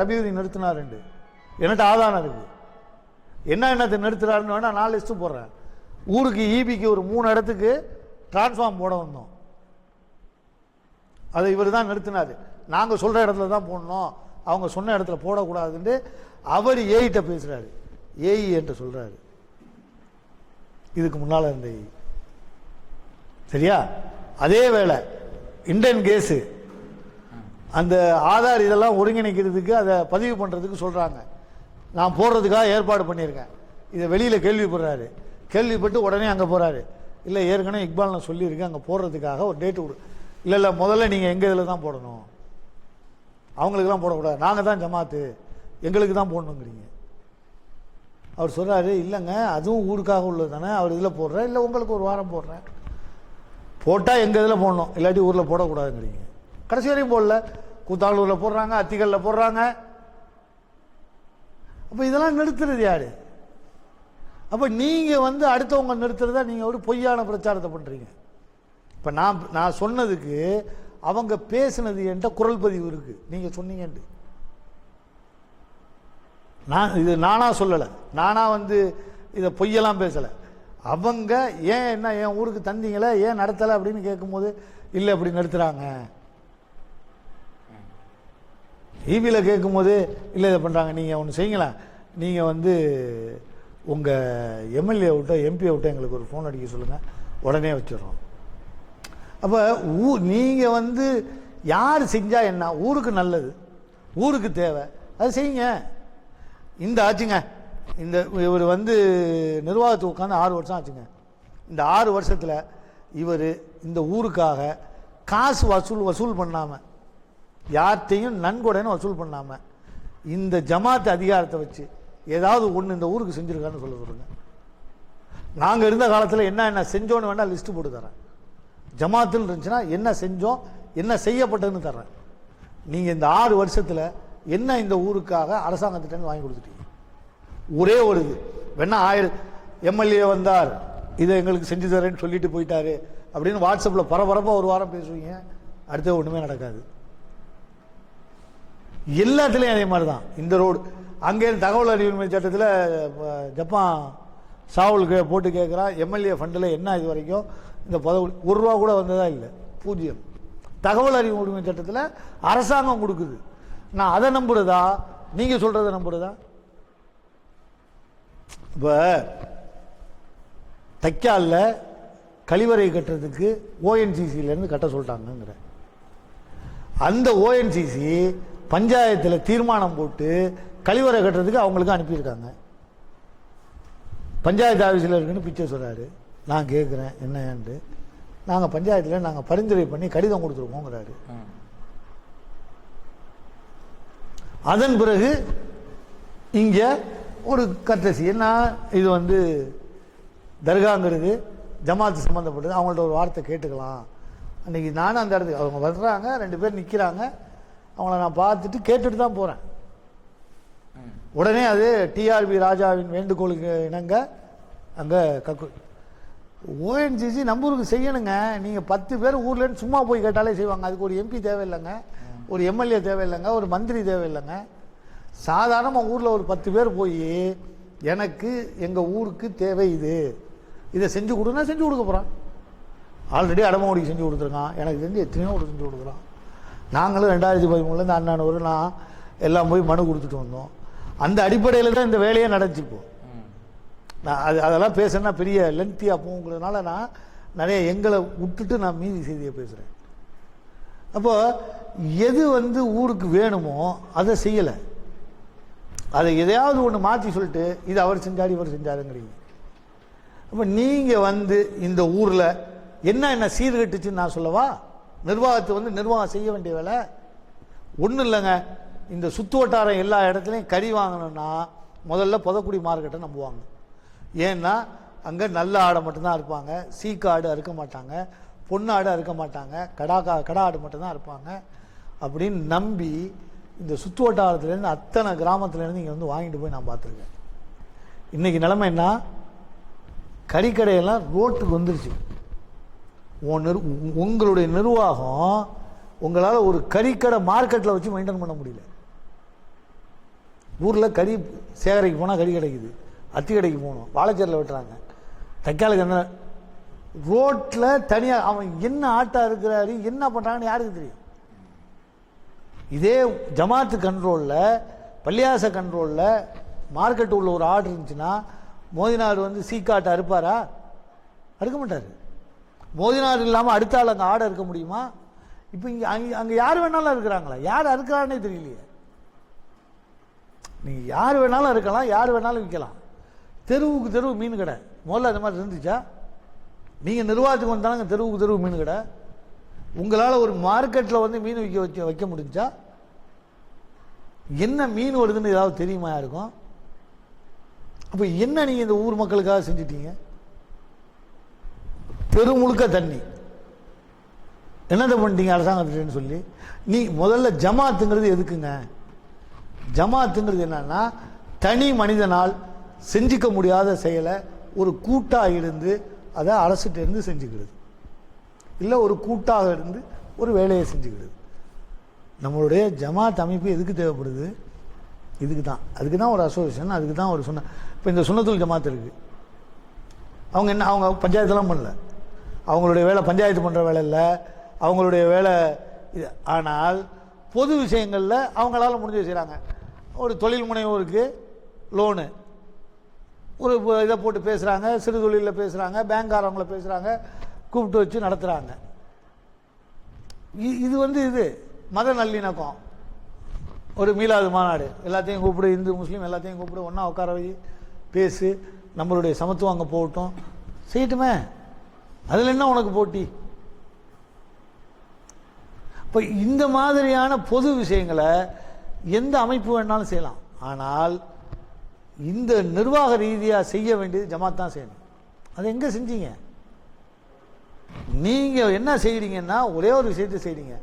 ரபியுதி நிறுத்தினாருண்டு என்கிட்ட ஆதாரம் இருக்குது என்ன என்னத்தை நிறுத்துறாருன்னு வேணால் நான் லிஸ்ட்டு போடுறேன். ஊருக்கு ஈபிக்கு ஒரு மூணு இடத்துக்கு டிரான்ஸ்ஃபார்ம் போட வந்தோம். அதை இவர் தான் நிறுத்தினார். நாங்கள் சொல்கிற இடத்துல தான் போடணும். அவங்க சொன்ன இடத்துல போடக்கூடாதுன்ட்டு அவர் ஏஐட்ட பேசுகிறாரு ஏஇ என்று சொல்கிறாரு இதுக்கு முன்னால் இருந்த ஏஇ சரியா? அதே வேளை இந்தியன் கேஸு அந்த ஆதார் இதெல்லாம் ஒருங்கிணைக்கிறதுக்கு அதை பதிவு பண்ணுறதுக்கு சொல்கிறாங்க நான் போடுறதுக்காக ஏற்பாடு பண்ணியிருக்கேன். இதை வெளியில் கேள்விப்படுறாரு கேள்விப்பட்டு உடனே அங்கே போகிறாரு இல்லை ஏற்கனவே இக்பால் நான் சொல்லியிருக்கேன் அங்கே போடுறதுக்காக ஒரு டேட்டு கொடு. இல்லை இல்லை முதல்ல நீங்கள் எங்கள் இதில் தான் போடணும்? அவங்களுக்கெல்லாம் போடக்கூடாது. நாங்கள் தான் ஜமாத்து. எங்களுக்கு தான் போடணுங்கிறீங்க. அவர் சொல்கிறாரு இல்லைங்க அதுவும் ஊருக்காக உள்ளது தானே. அவர் இதில் போடுறேன் இல்லை உங்களுக்கு ஒரு வாரம் போடுறேன். போட்டால் எங்கள் இதில் போடணும்? இல்லாட்டி ஊரில் போடக்கூடாதுங்கிறீங்க. கடைசி வரையும் போடல. கூத்தாளூரில் போடுறாங்க அத்திகளில் போடுறாங்க. அப்போ இதெல்லாம் நிறுத்துறது யாரு? அப்போ நீங்கள் வந்து அடுத்தவங்க நிறுத்துறதா நீங்கள் ஒரு பொய்யான பிரச்சாரத்தை பண்ணுறீங்க இப்போ நான் நான் சொன்னதுக்கு அவங்க பேசுனது என்கிட்ட குரல் பதிவு இருக்குது நீங்கள் சொன்னீங்கன்ட்டு நான் இது நானாக சொல்லலை. நானாக வந்து இதை பொய்யெல்லாம் பேசலை. அவங்க ஏன் என்ன என் ஊருக்கு தந்தீங்களே? ஏன் நடத்தலை அப்படின்னு கேட்கும்போது இல்லை அப்படி நிறுத்துறாங்க. டிவியில் கேட்கும்போது இல்லை இதை பண்ணுறாங்க நீங்கள் ஒன்று செய்யுங்களேன் நீங்கள் வந்து உங்கள் எம்எல்ஏ விட்டோ எம்பி விட்டோ எங்களுக்கு ஒரு ஃபோன் அடிக்க சொல்லுங்கள் உடனே வச்சிடுறோம். அப்போ ஊ நீங்கள் வந்து யார் செஞ்சால் என்ன? ஊருக்கு நல்லது. ஊருக்கு தேவை. அது செய்யுங்க. இந்த ஆச்சுங்க. இந்த இவர் வந்து நிர்வாகத்துக்கு உட்காந்து ஆறு வருஷம் ஆச்சுங்க. இந்த ஆறு வருஷத்தில் இவர் இந்த ஊருக்காக காசு வசூல் வசூல் பண்ணாமல் யார்கிட்டையும் நன்கொடைன்னு வசூல் பண்ணாமல் இந்த ஜமாத் அதிகாரத்தை வச்சு ஏதாவது ஒன்று இந்த ஊருக்கு செஞ்சுருக்கான்னு சொல்ல சொல்லுங்கள் நாங்கள் இருந்த காலத்தில் என்ன என்ன செஞ்சோன்னு வேணால் லிஸ்ட்டு போட்டு தரேன். ஜமாத்துன்னு இருந்துச்சுன்னா என்ன செஞ்சோம் என்ன செய்யப்பட்டதுன்னு தர்றேன் நீங்கள் இந்த ஆறு வருஷத்தில் என்ன இந்த ஊருக்காக அரசாங்கத்திட்டேருந்து வாங்கி கொடுத்துட்டீங்க? ஒரே ஒரு இது. வேணா ஆயிரம் எம்எல்ஏ வந்தார் இதை எங்களுக்கு செஞ்சு தரேன்னு சொல்லிட்டு போயிட்டாரு அப்படின்னு வாட்ஸ்அப்பில் பரபரப்பாக ஒரு வாரம் பேசுவீங்க. அடுத்த ஒன்றுமே நடக்காது. எல்லாத்துலேயும் அதே மாதிரி தான் இந்த ரோடு அங்கே தகவல் அறிவுரிமை சட்டத்தில் ஜப்பான் சாவலுக்கு போட்டு கேட்குறான் எம்எல்ஏ ஃபண்டில் என்ன இது வரைக்கும் இந்த பதவி ஒரு ரூபா கூட வந்ததா இல்லை. பூஜ்ஜியம். தகவல் அறிவு உரிமை சட்டத்தில் அரசாங்கம் கொடுக்குது. நான் அதை நம்புறதா? நீங்கள் சொல்கிறத நம்புறதா? இப்போ தைக்காலில் கழிவறை கட்டுறதுக்கு ஓஎன்சிசியிலேருந்து கட்ட சொல்லிட்டாங்கங்கிற. அந்த ஓஎன்சிசி பஞ்சாயத்தில் தீர்மானம் போட்டு கழிவறை கட்டுறதுக்கு அவங்களுக்கு அனுப்பியிருக்காங்க. பஞ்சாயத்து ஆஃபீஸில் இருக்குன்னு பிச்சை சொல்கிறாரு நான் கேட்குறேன் என்னன்ட்டு. நாங்கள் பஞ்சாயத்தில் நாங்கள் பரிந்துரை பண்ணி கடிதம் கொடுத்துருக்கோங்கிறாரு. அதன் பிறகு இங்கே ஒரு கட்டசி என்ன இது வந்து தர்காங்கிறது ஜமாத்து சம்மந்தப்பட்டது அவங்கள்ட்ட ஒரு வார்த்தை கேட்டுக்கலாம். அன்றைக்கி நானும் அந்த இடத்துக்கு அவங்க வர்றாங்க ரெண்டு பேர் நிற்கிறாங்க அவங்கள நான் பார்த்துட்டு கேட்டுட்டு தான் போகிறேன் உடனே அது டிஆர்பி ராஜாவின் வேண்டுகோளுக்கு இணங்க அங்கே கக்கு ஓஎன்ஜிசி நம்பூருக்கு செய்யணுங்க. நீங்கள் பத்து பேர் ஊர்லேருந்து சும்மா போய் கேட்டாலே செய்வாங்க. அதுக்கு ஒரு எம்பி தேவையில்லைங்க. ஒரு எம்எல்ஏ தேவையில்லைங்க. ஒரு மந்திரி தேவையில்லைங்க. சாதாரணமாக ஊரில் ஒரு பத்து பேர் போய் எனக்கு எங்கள் ஊருக்கு தேவை இது. இதை செஞ்சு கொடுன்னா செஞ்சு கொடுக்க போகிறான் ஆல்ரெடி அடமோடிக்கு செஞ்சு கொடுத்துருக்கான். எனக்கு தெரிஞ்சு எத்தனையோ ஒரு செஞ்சு கொடுக்குறான். நாங்களும் ரெண்டாயிரத்தி பதிமூணுலேருந்து அண்ணன் நான் எல்லாம் போய் மனு கொடுத்துட்டு வந்தோம். அந்த அடிப்படையில் தான் இந்த வேலையே நடந்துச்சுப்போம் நான் அது அதெல்லாம் பேசுனா பெரிய லென்த்தியாக போகுங்கிறதுனால நான் நிறைய எங்களை விட்டுட்டு நான் மீதி செய்தியை பேசுகிறேன் அப்போது எது வந்து ஊருக்கு வேணுமோ அதை செய்யலை. அதை எதையாவது ஒன்று மாற்றி சொல்லிட்டு இது அவர் செஞ்சாரு இவர் செஞ்சாருங்கிறீங்க. அப்போ நீங்கள் வந்து இந்த ஊரில் என்ன என்ன சீர்கட்டுச்சுன்னு நான் சொல்லவா? நிர்வாகத்தை வந்து நிர்வாகம் செய்ய வேண்டிய வேலை. ஒன்றும் இல்லைங்க. இந்த சுற்று வட்டாரம் எல்லா இடத்துலையும் கறி வாங்கணும்னா முதல்ல புதக்குடி மார்க்கெட்டை நம்புவாங்க. ஏன்னா அங்கே நல்ல ஆடை மட்டும்தான் இருப்பாங்க. சீக்காடு அறுக்க மாட்டாங்க. பொன்னாடு அறுக்க மாட்டாங்க. கடா கா கடா ஆடு மட்டும்தான் இருப்பாங்க அப்படின்னு நம்பி இந்த சுற்று வட்டாரத்துலேருந்து அத்தனை கிராமத்துலேருந்து இங்கே வந்து வாங்கிட்டு போய் நான் பார்த்துருக்கேன். இன்றைக்கி நிலமை என்ன? கறிக்கடையெல்லாம் ரோட்டுக்கு வந்துருச்சு. நிர் உங்களுடைய நிர்வாகம் உங்களால் ஒரு கறிக்கடை மார்க்கெட்டில் வச்சு மெயின்டைன் பண்ண முடியல. ஊரில் கறி சேகரைக்கு போனால் கறி கிடைக்குது. அத்தி கடைக்கு போகணும். வாழைச்சேரில் வெட்டுறாங்க. தக்காளி என்ன ரோட்டில் தனியாக அவன் என்ன ஆட்டாக இருக்கிறாரு என்ன பண்ணுறாங்கன்னு யாருக்கு தெரியும்? இதே ஜமாத்து கண்ட்ரோலில் பள்ளியாச கண்ட்ரோலில் மார்க்கெட் உள்ள ஒரு ஆர்டர் இருந்துச்சுன்னா மோதினார் வந்து சீக்காட்டை அறுப்பாரா? அறுக்க மாட்டார். மோதினார் இல்லாமல் அடுத்த ஆள் அங்கே ஆடை இருக்க முடியுமா? இப்போ இங்கே அங்கே அங்கே யார் வேணாலும் இருக்கிறாங்களா? யார் அறுக்கிறானே தெரியலையே. நீங்கள் யார் வேணாலும் இருக்கலாம் யார் வேணாலும் விற்கலாம். தெருவுக்கு தெருவு மீன் கடை. முதல்ல அது மாதிரி இருந்துச்சா? நீங்கள் நிர்வாகத்துக்கு வந்தாலும் தெருவுக்கு தெருவு மீன் கடை. உங்களால் ஒரு மார்க்கெட்டில் வந்து மீன் விற்க வச்சு வைக்க முடிஞ்சா? என்ன மீன் வருதுன்னு ஏதாவது தெரியுமா இருக்கும் அப்போ என்ன நீங்கள் இந்த ஊர் மக்களுக்காக செஞ்சிட்டீங்க? தெரு முழுக்க தண்ணி. என்னதை பண்ணிட்டீங்க அரசாங்கத்துன்னு சொல்லி? நீ முதல்ல ஜமாத்துங்கிறது எதுக்குங்க? ஜமாத்துங்கிறது என்னன்னா தனி மனிதனால் செஞ்சுக்க முடியாத செயலை ஒரு கூட்டாக இருந்து அதை அரசுகிட்ட இருந்து செஞ்சுக்கிறது. இல்லை ஒரு கூட்டாக இருந்து ஒரு வேலையை செஞ்சுக்கிறது. நம்மளுடைய ஜமாத் அமைப்பு எதுக்கு தேவைப்படுது? இதுக்கு தான். அதுக்கு தான் ஒரு அசோசியேஷன் அதுக்கு தான் ஒரு சொன்ன இப்போ இந்த சுண்ணத்துல் ஜமாத் இருக்குது அவங்க என்ன அவங்க பஞ்சாயத்துலாம் பண்ணல. அவங்களுடைய வேலை பஞ்சாயத்து பண்ணுற வேலை இல்லை. அவங்களுடைய வேலை இது. ஆனால் பொது விஷயங்களில் அவங்களால முடிஞ்சு செய்கிறாங்க ஒரு தொழில் முனைவோருக்கு லோனு ஒரு இதை போட்டு பேசுகிறாங்க சிறு தொழிலில் பேசுகிறாங்க பேங்க்காரவங்கள பேசுகிறாங்க கூப்பிட்டு வச்சு நடத்துகிறாங்க இது வந்து இது மத நல்லிணக்கம். ஒரு மீலாது மாநாடு. எல்லாத்தையும் கூப்பிடு இந்து முஸ்லீம் எல்லாத்தையும் கூப்பிடு ஒன்றா உட்கார வை பேசு. நம்மளுடைய சமத்துவம் அங்கே போகட்டும். செய்யட்டுமே. அதில் என்ன உனக்கு போட்டி? இப்போ இந்த மாதிரியான பொது விஷயங்களை எந்த அமைப்பு வேணாலும் செய்யலாம். ஆனால் இந்த நிர்வாக ரீதியாக செய்ய வேண்டியது ஜமாத் தான் செய்யணும். அதை எங்கே செஞ்சீங்க? நீங்கள் என்ன செய்கிறீங்கன்னா ஒரே ஒரு விஷயத்தை செய்கிறீங்க